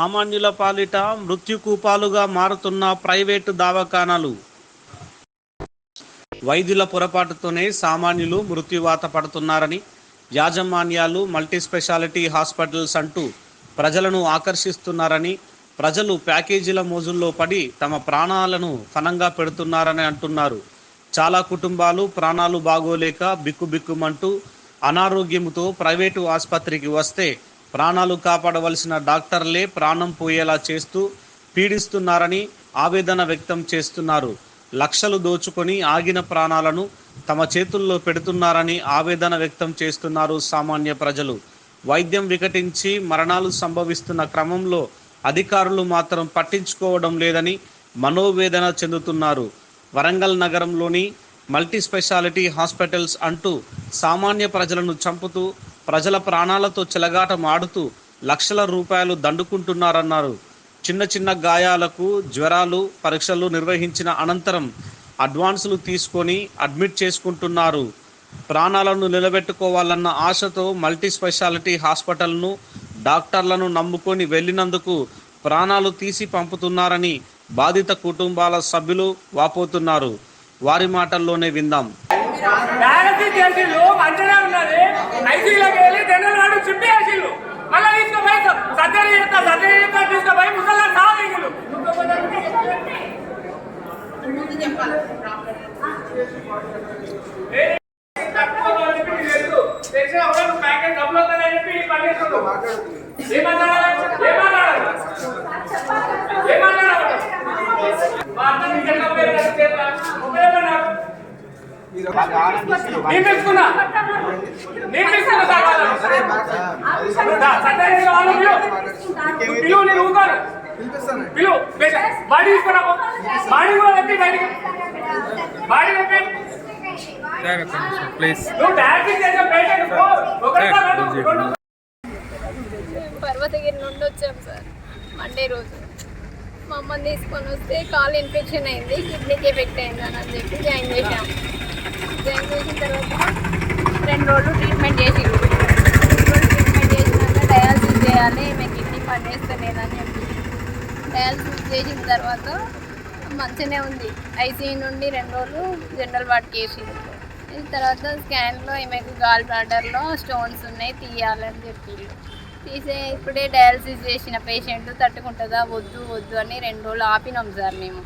సామాన్యుల పాలిట మృత్యుకూపాలుగా మారుతున్న ప్రైవేటు దవాఖానాలు. వైద్యుల పొరపాటుతోనే సామాన్యులు మృత్యువాత పడుతున్నారని యాజమాన్యాలు మల్టీ స్పెషాలిటీ హాస్పిటల్స్ అంటూ ప్రజలను ఆకర్షిస్తున్నారని ప్రజలు ప్యాకేజీల మోజుల్లో పడి తమ ప్రాణాలను ఫనంగా పెడుతున్నారని అంటున్నారు. చాలా కుటుంబాలు ప్రాణాలు బాగోలేక బిక్కుబిక్కుమంటూ అనారోగ్యంతో ప్రైవేటు ఆసుపత్రికి వస్తే ప్రాణాలు కాపాడవలసిన డాక్టర్లే ప్రాణం పోయేలా చేస్తూ పీడిస్తున్నారని ఆవేదన వ్యక్తం చేస్తున్నారు. లక్షలు దోచుకొని ఆగిన ప్రాణాలను తమ చేతుల్లో పెడుతున్నారని ఆవేదన వ్యక్తం చేస్తున్నారు సామాన్య ప్రజలు. వైద్యం వికటించి మరణాలు సంభవిస్తున్న క్రమంలో అధికారులు మాత్రం పట్టించుకోవడం లేదని మనోవేదన చెందుతున్నారు. వరంగల్ నగరంలోని మల్టీ స్పెషాలిటీ హాస్పిటల్స్ అంటూ సామాన్య ప్రజలను చంపుతూ ప్రజల ప్రాణాలతో చెలగాటమాడుతూ లక్షల రూపాయలు దండుకుంటున్నారన్నారు. చిన్న చిన్న గాయాలకు జ్వరాలు పరీక్షలు నిర్వహించిన అనంతరం అడ్వాన్సులు తీసుకొని అడ్మిట్ చేసుకుంటున్నారు. ప్రాణాలను నిలబెట్టుకోవాలన్న ఆశతో మల్టీ స్పెషాలిటీ హాస్పిటల్ను డాక్టర్లను నమ్ముకొని వెళ్ళినందుకు ప్రాణాలు తీసి పంపుతున్నారని బాధిత కుటుంబాల సభ్యులు వాపోతున్నారు. వారి మాటల్లోనే విందాం. డయాలసిస్ ఉన్నది. ఐసీలోకి వెళ్ళి జనరల్ వాడు చుట్టి వేసిళ్ళు మళ్ళీ తీసుకుపోయి సర్జరీ చేస్తా సర్జరీ చేస్తా తీసుకుపోయి ముసలా సాగిళ్ళు తెలిసిన ఒక ప్యాకెట్ డబ్బులు వస్తాయని చెప్పి పనిచేస్తుండ్రు ఏమన్నా ఏమన్నాడు ఏమన్నాడు మా అన్న నీకు ఎట్లా పేరు చేస్తా ఉపయోగపడ్డాడు నేను నేను సార్ పిలువు. నేను. పిలువు. బాడీ తీసుకురా. బాడీ కూడా తెప్పి బయటికి. బాడీ తెప్పి. ప్లీజ్ నువ్వు పేషెంట్. పర్వతగిరి నుండి వచ్చాం సార్ మండే రోజు మా అమ్మని తీసుకొని వస్తే కాల్ ఇన్ఫెక్షన్ అయింది కిడ్నీకి ఎఫెక్ట్ అయింది అని చెప్పి జాయిన్ చేశాం జాయిన్ చేసిన తర్వాత రెండు రోజులు ట్రీట్మెంట్ చేసి. రెండు రోజులు ట్రీట్మెంట్ చేసినాక డయాలసిస్ చేయాలి మేము కిడ్నీ పనిచేస్తలేదని చెప్పి. డయాలసిస్ చేసిన తర్వాత మంచిగానే ఉంది. ఐసీయూ నుండి రెండు రోజులు జనరల్ వార్డ్కి వేసింది తర్వాత స్కాన్లో ఈమెకు గాల్ బ్లాడర్లో స్టోన్స్ ఉన్నాయి తీయాలని చెప్పి తీసే ఇప్పుడే డయాలసిస్ చేసిన పేషెంట్ తట్టుకుంటుందా? వద్దు వద్దు అని రెండు రోజులు ఆపినాం సార్ మేము.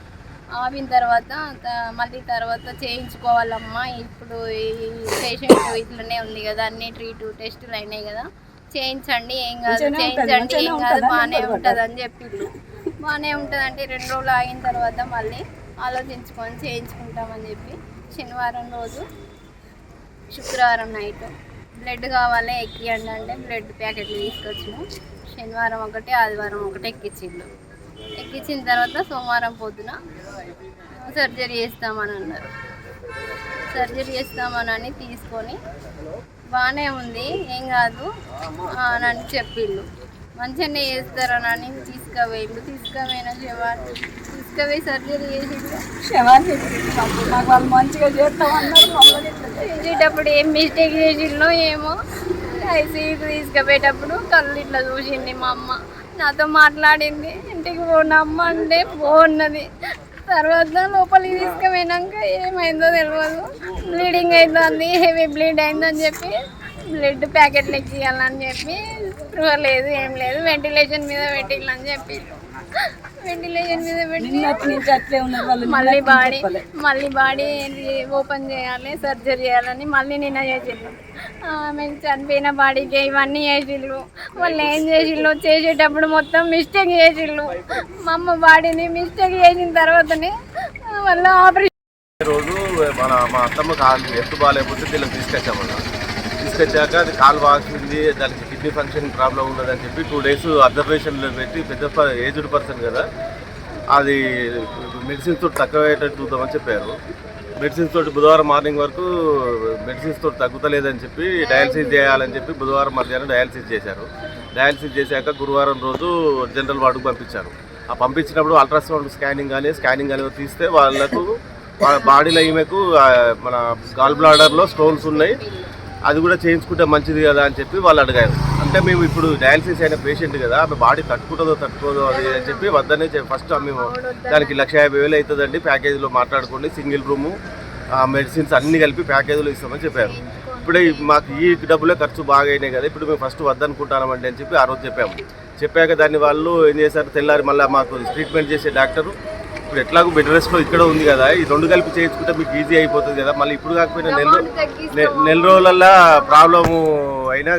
ఆపిన తర్వాత మళ్ళీ తర్వాత చేయించుకోవాలమ్మా. ఇప్పుడు ఈ పేషెంట్ ఇట్లనే ఉంది కదా అన్ని ట్రీట్ టెస్టులు అయినాయి కదా. చేయించండి ఏం కాదు చేయించండి ఏం కాదు బాగానే ఉంటుంది అని చెప్పిండ్రు బాగానే ఉంటుంది అంటే రెండు రోజులు ఆగిన తర్వాత మళ్ళీ ఆలోచించుకొని చేయించుకుంటామని చెప్పి శనివారం రోజు శుక్రవారం నైట్ బ్లడ్ కావాలి ఎక్కియండి అంటే బ్లడ్ ప్యాకెట్లు తీసుకొచ్చినాం. శనివారం ఒకటి ఆదివారం ఒకటి ఎక్కించిండు. ఎక్కించిన తర్వాత సోమవారం పొద్దున సర్జరీ చేస్తామని అన్నారు. సర్జరీ చేస్తామని తీసుకొని బాగానే ఉంది ఏం కాదు అని అని చెప్పిళ్ళు. మంచిగానే చేస్తారని తీసుకుపోయిండు. తీసుకుపోయిన శివాన్ తీసుకుపోయి సర్జరీ చేసిండు. శవాన్ని చెప్పింది మాకు వాళ్ళు మంచిగా చేస్తామన్నారు చేసేటప్పుడు ఏం మిస్టేక్ చేసిందో ఏమో ఐసీయూకి తీసుకుపోయేటప్పుడు కళ్ళు ఇట్లా చూసింది మా అమ్మ. నాతో మాట్లాడింది. ఇంటికి పోను అంటే పోన్నది. తర్వాత లోపలికి తీసుకుపోయినాక ఏమైందో తెలియదు బ్లీడింగ్ అవుతుంది హెవీ బ్లీడ్ అయిందని చెప్పి బ్లడ్ ప్యాకెట్లు ఎక్కియాలని చెప్పి లేదు ఏం లేదు వెంటిలేషన్ మీద పెట్టిల్లని చెప్పి పెట్టి మళ్ళీ బాడీ. మళ్ళీ బాడీ ఓపెన్ చేయాలి సర్జరీ చేయాలని మళ్ళీ నిన్న చేసిండ్రు. మేము చనిపోయిన బాడీకి ఇవన్నీ చేసిండ్రు. వాళ్ళు ఏం చేసిండ్రు చేసేటప్పుడు మొత్తం మిస్టేక్ చేసిండ్రు. మా అమ్మ బాడీని మిస్టేక్ చేసిన తర్వాతనే వాళ్ళ ఆపరేషన్ రోజు మన మా అత్తమ్మ కాలు ఎత్తు బాగాలేకపోతే వీళ్ళకి తీసుకొచ్చామన్న. తీసుకొచ్చాక అది కాలు వాసింది దానికి కిడ్నీ ఫంక్షన్ ప్రాబ్లం ఉన్నదని చెప్పి టూ డేస్ అబ్జర్వేషన్లో పెట్టి పెద్ద ఏజ్డ్ పర్సన్ కదా. అది మెడిసిన్స్ తోటి తక్కువయ్యేటట్టు చూద్దామని చెప్పారు. మెడిసిన్స్ తోటి బుధవారం మార్నింగ్ వరకు మెడిసిన్స్ తోటి తగ్గుతలేదని చెప్పి డయాలసిస్ చేయాలని చెప్పి బుధవారం మధ్యాహ్నం డయాలసిస్ చేశారు. డయాలసిస్ చేశాక గురువారం రోజు జనరల్ వార్డుకు పంపించారు. ఆ పంపించినప్పుడు అల్ట్రాసౌండ్ స్కానింగ్ కానీ స్కానింగ్ కానీ తీస్తే వాళ్ళకు బాడీలో ఈమెకు మన గాల్ బ్లాడర్లో స్టోన్స్ ఉన్నాయి. అది కూడా చేయించుకుంటే మంచిది కదా అని చెప్పి వాళ్ళు అడిగారు. అంటే మేము ఇప్పుడు డయాలసిస్ అయిన పేషెంట్ కదా ఆమె బాడీ తట్టుకుంటుందో తట్టుకోదో అది అని చెప్పి వద్దనే ఫస్ట్ మేము దానికి లక్ష యాభై వేలు అవుతుందండి ప్యాకేజీలో మాట్లాడుకోండి సింగిల్ రూము మెడిసిన్స్ అన్ని కలిపి ప్యాకేజీలో ఇస్తామని చెప్పారు. ఇప్పుడే మాకు ఈ డబ్బులే ఖర్చు బాగా అయినాయి కదా ఇప్పుడు మేము ఫస్ట్ వద్దనుకుంటామండి అని చెప్పి ఆ రోజు చెప్పాము. చెప్పాక దాన్ని వాళ్ళు ఏం చేశారు తెల్లారి మళ్ళీ మాకు ట్రీట్మెంట్ చేసే డాక్టరు ఇప్పుడు ఎట్లాగో బెడ్ రెస్ట్లో ఇక్కడ ఉంది కదా ఈ రెండు కలిపి చేయించుకుంటే మీకు ఈజీ అయిపోతుంది కదా మళ్ళీ ఇప్పుడు కాకపోయినా నెల నెల రోజులల్లో ప్రాబ్లము అయినా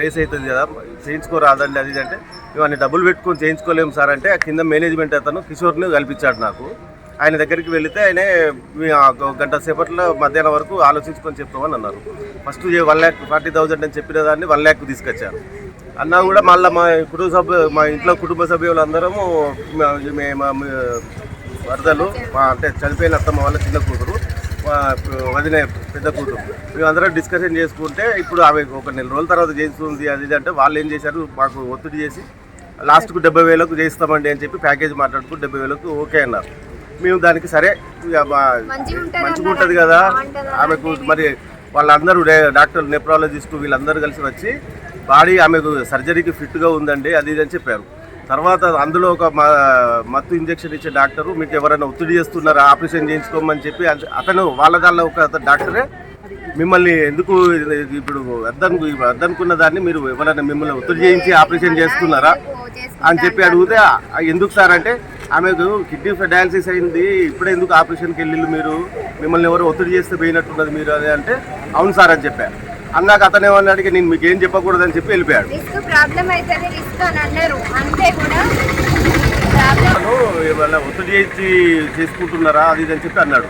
రేస్ అవుతుంది కదా చేయించుకోరాదండి అది ఇది అంటే. ఇవన్నీ డబ్బులు పెట్టుకొని చేయించుకోలేము సార్ అంటే ఆ కింద మేనేజ్మెంట్ అతను కిషోర్ని కల్పించాడు నాకు. ఆయన దగ్గరికి వెళితే ఆయన ఒక గంట సేపట్లో మధ్యాహ్నం వరకు ఆలోచించుకొని చెప్తామని అన్నారు. First one lakh forty thousand అని చెప్పిన దాన్ని వన్ ల్యాక్ తీసుకొచ్చారు. అన్నా కూడా మళ్ళీ మా కుటుంబ సభ్యు మా ఇంట్లో కుటుంబ సభ్యులందరము మా వరదలు అంటే చనిపోయిన అత్తమ్మ వాళ్ళ చిన్న కూతురు మా వదిన పెద్ద కూతురు. మేమందరం డిస్కషన్ చేసుకుంటే ఇప్పుడు ఆమె ఒక నెల రోజుల తర్వాత చేస్తుంది అది ఇది అంటే వాళ్ళు ఏం చేశారు మాకు ఒత్తిడి చేసి లాస్ట్కు డెబ్బై వేలకు చేస్తామండి అని చెప్పి ప్యాకేజ్ మాట్లాడుకుని డెబ్బై వేలకు ఓకే అన్నారు. మేము దానికి సరే మంచిగా ఉంటది కదా ఆమెకు మరి వాళ్ళందరూ డాక్టర్ నెప్రాలజిస్ట్ వీళ్ళందరూ కలిసి వచ్చి బాడీ ఆమెకు సర్జరీకి ఫిట్గా ఉందండి అది ఇది అని చెప్పారు. తర్వాత అందులో ఒక మ- మత్తు ఇంజెక్షన్ ఇచ్చే డాక్టరు మీకు ఎవరైనా ఒత్తిడి చేస్తున్నారా ఆపరేషన్ చేయించుకోమని చెప్పి అతను వాళ్ళ దానిలో ఒక డాక్టరే. మిమ్మల్ని ఎందుకు ఇప్పుడు వద్దను వద్దనుకున్న దాన్ని మీరు ఎవరైనా మిమ్మల్ని ఒత్తిడి చేయించి ఆపరేషన్ చేస్తున్నారా అని చెప్పి అడిగితే ఎందుకు సార్? అంటే ఆమెకు కిడ్నీ డయాలసిస్ అయింది ఇప్పుడే ఎందుకు ఆపరేషన్కి వెళ్ళిళ్ళు మీరు? మిమ్మల్ని ఎవరు ఒత్తిడి చేస్తే పోయినట్టున్నది మీరు అని అంటే అవును సార్ అని చెప్పారు అన్నాక అతను ఏమన్నా అడిగి నేను మీకు ఏం చెప్పకూడదని చెప్పి వెళ్ళిపోయాడు. రిస్క్ ప్రాబ్లం అయితే రిస్క్ అని అన్నారు. అంతే కూడా ప్రాబ్లం అతను ఏమన్నా ఒత్తిడి చేయించి చేసుకుంటున్నారా? అది ఇది అని చెప్పి అన్నాడు.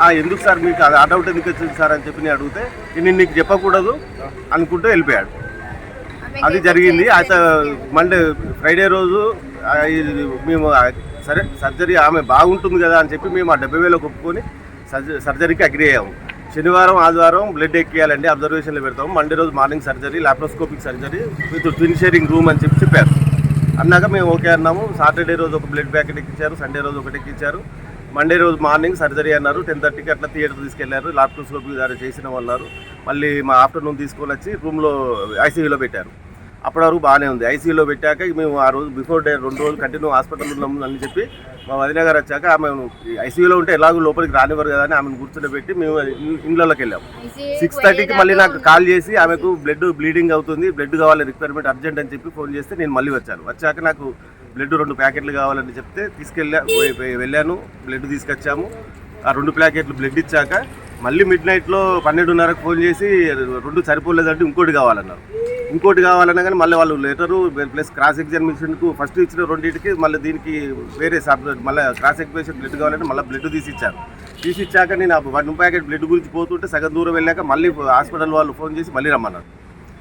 "ఆ, ఎందుకు సార్ మీకు అది ఆ డౌట్ ఎందుకు వచ్చింది సార్ అని చెప్పి నేను అడిగితే నేను నీకు చెప్పకూడదు అనుకుంటూ వెళ్ళిపోయాడు. అది జరిగింది. అయితే మండే ఫ్రైడే రోజు మేము సరే సర్జరీ ఆమె బాగుంటుంది కదా అని చెప్పి మేము ఆ డెబ్బై వేలకు ఒప్పుకొని సర్జ సర్జరీకి అగ్రి అయ్యాము. శనివారం ఆదివారం బ్లడ్ ఎక్కియాలండి. అబ్జర్వేషన్లో పెడతాము మండే రోజు morning surgery laparoscopic surgery with twin sharing room అని చెప్పి చెప్పారు. అన్నాక మేము ఓకే అన్నాము. సాటర్డే రోజు ఒక బ్లడ్ ప్యాకెట్ ఎక్కించారు. సండే రోజు ఒకటి ఎక్కించారు. మండే రోజు మార్నింగ్ సర్జరీ అన్నారు. టెన్ థర్టీకి అట్లా థియేటర్ తీసుకెళ్ళారు. లాప్రోస్కోపీ దారి చేసిన వాళ్ళు మళ్ళీ మా ఆఫ్టర్నూన్ తీసుకొని వచ్చి రూమ్లో ఐసీయూలో పెట్టారు. అప్పటి వరకు బాగానే ఉంది. ఐసీయూలో పెట్టాక మేము ఆ రోజు బిఫోర్ డే రెండు రోజులు కంటిన్యూ హాస్పిటల్ ఉన్నాము అని చెప్పి మా వదిన గారు వచ్చాక ఆమె ఐసీయూలో ఉంటే ఎలాగో లోపలికి రానివ్వరు కదా అని ఆమెను కూర్చోబెట్టి మేము ఇండ్లలోకి వెళ్ళాము. సిక్స్ థర్టీకి మళ్ళీ నాకు కాల్ చేసి ఆమెకు బ్లడ్ బ్లీడింగ్ అవుతుంది బ్లడ్ కావాలి రిక్వైర్మెంట్ అర్జెంట్ అని చెప్పి ఫోన్ చేస్తే నేను మళ్ళీ వచ్చాను. వచ్చాక నాకు బ్లడ్ రెండు ప్యాకెట్లు కావాలని చెప్తే తీసుకెళ్ళా వెళ్ళాను బ్లడ్ తీసుకొచ్చాము. ఆ రెండు ప్యాకెట్లు బ్లడ్ ఇచ్చాక మళ్ళీ మిడ్ నైట్లో పన్నెండున్నరకు ఫోన్ చేసి రెండు సరిపోలేదంటే ఇంకోటి కావాలన్నారు. ఇంకోటి కావాలన్నా కానీ మళ్ళీ వాళ్ళు లెటరు ప్లస్ క్రాస్ ఎగ్జామినేషన్కు ఫస్ట్ ఇచ్చిన రెండింటికి మళ్ళీ దీనికి వేరే సబ్జెక్ట్ మళ్ళీ క్రాస్ ఎగ్జామినేషన్ బ్లడ్ కావాలంటే మళ్ళీ బ్లడ్ తీసి ఇచ్చారు తీసి ఇచ్చాక నేను ఆ వన్ ప్యాకెట్ బ్లడ్ గురించి పోతుంటే సగం దూరం వెళ్ళాక మళ్ళీ హాస్పిటల్ వాళ్ళు ఫోన్ చేసి మళ్ళీ రమ్మన్నారు.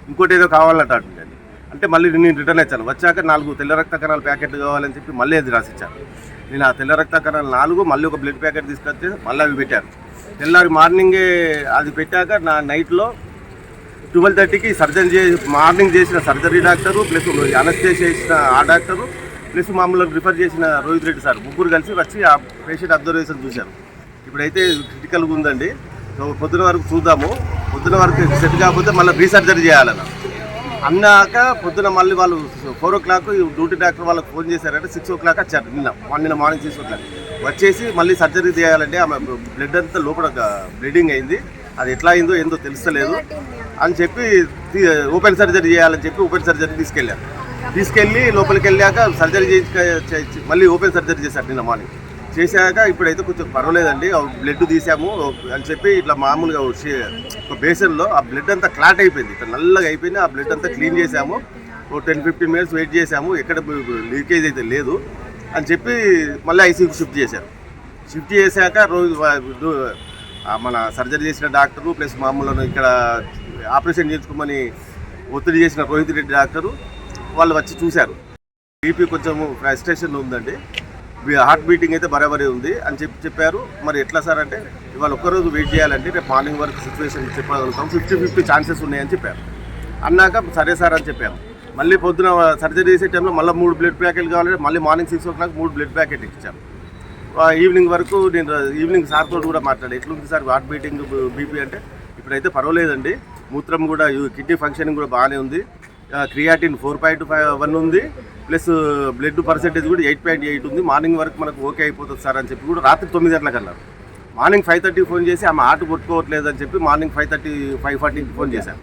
ఇంకోటి ఏదో కావాలంట అంటుంది అంటే మళ్ళీ నేను రిటర్న్ ఇచ్చాను వచ్చాక నాలుగు తెల్ల రక్త కణాల ప్యాకెట్ కావాలని చెప్పి మళ్ళీ అది రాసిచ్చాను నేను ఆ తెల్ల రక్త కణాలు నాలుగు మళ్ళీ ఒక బ్లడ్ ప్యాకెట్ తీసుకొచ్చి మళ్ళీ అవి పెట్టాను తెల్లారి మార్నింగే అది పెట్టాక నా నైట్లో ట్వెల్వ్ థర్టీకి సర్జరీ చే మార్నింగ్ చేసిన సర్జరీ డాక్టరు ప్లస్ అనస్థేషియా చేసిన ఆ డాక్టరు ప్లస్ మామూలుగా రిఫర్ చేసిన రోహిత్ రెడ్డి సార్ ముగ్గురు కలిసి వచ్చి ఆ పేషెంట్ అబ్జర్వేషన్ చూశారు. ఇప్పుడైతే క్రిటికల్గా ఉందండి. పొద్దున వరకు చూద్దాము. పొద్దున వరకు సెట్ కాకపోతే మళ్ళీ రీసర్జరీ చేయాలన్న. అన్నాక పొద్దున మళ్ళీ వాళ్ళు four o'clock duty doctor వాళ్ళకి ఫోన్ చేశారంటే సిక్స్ ఓ క్లాక్ వచ్చారు నిన్న నిన్న మార్నింగ్ సిక్స్ ఓ క్లాక్ వచ్చేసి మళ్ళీ సర్జరీ చేయాలంటే ఆమె బ్లడ్ అంతా లోపల బ్లీడింగ్ అయింది. అది ఎట్లా అయిందో ఏందో తెలుస్తలేదు. అని చెప్పి ఓపెన్ సర్జరీ చేయాలని చెప్పి ఓపెన్ సర్జరీ తీసుకెళ్ళాను తీసుకెళ్ళి లోపలికి వెళ్ళాక సర్జరీ చేసి మళ్ళీ ఓపెన్ సర్జరీ చేశారు నిన్న మార్నింగ్. చేశాక ఇప్పుడైతే కొంచెం పర్వాలేదండి. బ్లడ్ తీసాము. అని చెప్పి ఇట్లా మామూలుగా ఒక బేసిన్లో బేసన్లో ఆ బ్లడ్ అంతా క్లాట్ అయిపోయింది. ఇట్లా నల్లగా అయిపోయింది. ఆ బ్లడ్ అంతా క్లీన్ చేసాము ఓ టెన్ ఫిఫ్టీన్ మినిట్స్ వెయిట్ చేసాము ఎక్కడ లీకేజ్ అయితే లేదు. అని చెప్పి మళ్ళీ ఐసీయూకి షిఫ్ట్ చేశారు. షిఫ్ట్ చేశాక రోజు మన సర్జరీ చేసిన డాక్టరు ప్లస్ మామూలు ఇక్కడ ఆపరేషన్ చేయించుకోమని ఒత్తిడి చేసిన రోహిత్ రెడ్డి డాక్టరు వాళ్ళు వచ్చి చూశారు. బీపీ కొంచెం ఫ్రస్ట్రేషన్ ఉందండి. హార్ట్ బీటింగ్ అయితే బరాబరే ఉంది అని చెప్పి చెప్పారు. మరి ఎట్లా సార్ అంటే ఇవాళ ఒక్కరోజు వెయిట్ చేయాలంటే రేపు మార్నింగ్ వరకు సిచ్యువేషన్ చెప్పగలుగుతాం. ఫిఫ్టీ ఫిఫ్టీ ఛాన్సెస్ ఉన్నాయని చెప్పారు. అన్నాక సరే సార్ అని చెప్పాము మళ్ళీ పొద్దున సర్జరీ చేసే టైంలో మళ్ళీ మూడు బ్లడ్ ప్యాకెట్లు కావాలంటే మళ్ళీ మార్నింగ్ సిక్స్ ఓ క్లాక్ మూడు బ్లడ్ ప్యాకెట్ ఇచ్చాము ఈవినింగ్ వరకు నేను ఈవినింగ్ సార్తో కూడా మాట్లాడాను. ఎట్లుంది సార్ హార్ట్ బీటింగ్ బీపీ అంటే? ఇప్పుడైతే పర్వాలేదండి. మూత్రం కూడా కిడ్నీ ఫంక్షనింగ్ కూడా బాగానే ఉంది. Creatine four point five one ఉంది. ప్లస్ బ్లడ్ పర్సెంటేజ్ కూడా ఎయిట్ పాయింట్ ఎయిట్ ఉంది. మార్నింగ్ వరకు మనకు ఓకే అయిపోతుంది సార్ అని చెప్పి కూడా రాత్రి తొమ్మిది గంటలకు మార్నింగ్ ఫైవ్ థర్టీ ఫోన్ చేసి ఆమె ఆట కొట్టుకోవట్లేదు అని చెప్పి మార్నింగ్ ఫైవ్ థర్టీ ఫైవ్ ఫార్టీకి ఫోన్ చేశాను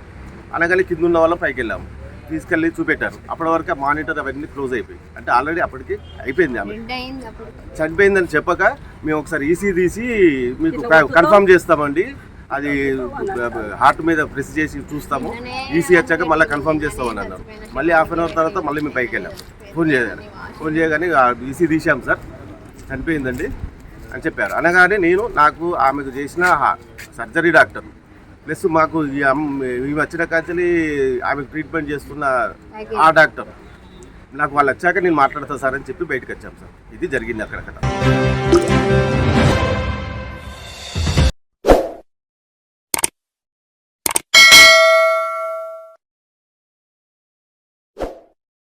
అనగానే కింద ఉన్న వాళ్ళం పైకి వెళ్ళాము. తీసుకెళ్ళి చూపెట్టారు. అప్పటి వరకు మానిటర్ అవన్నీ క్లోజ్ అయిపోయి అంటే ఆల్రెడీ అప్పటికి అయిపోయింది ఆమె. చనిపోయిందని చెప్పక మేము ఒకసారి ఈసీ తీసి మీకు కన్ఫర్మ్ చేస్తామండి. అది హార్ట్ మీద ప్రెస్ చేసి చూస్తాము. ఈసీ వచ్చాక మళ్ళీ కన్ఫర్మ్ చేస్తామని అన్నారు. మళ్ళీ హాఫ్ అన్ అవర్ తర్వాత మళ్ళీ మేము పైకి వెళ్ళాం. ఫోన్ చేయగానే. ఫోన్ చేయగానే ఈసీ తీసాం సార్. చనిపోయిందండి అని చెప్పారు. అనగానే నేను నాకు ఆమెకు చేసిన సర్జరీ డాక్టర్. ప్లస్ మాకు ఈ వచ్చిన కాంచెలి ఆమెకు ట్రీట్మెంట్ చేస్తున్న ఆ డాక్టర్. నాకు వాళ్ళు వచ్చాక నేను మాట్లాడతా సార్ అని చెప్పి బయటకు వచ్చాం సార్. ఇది జరిగింది అక్కడ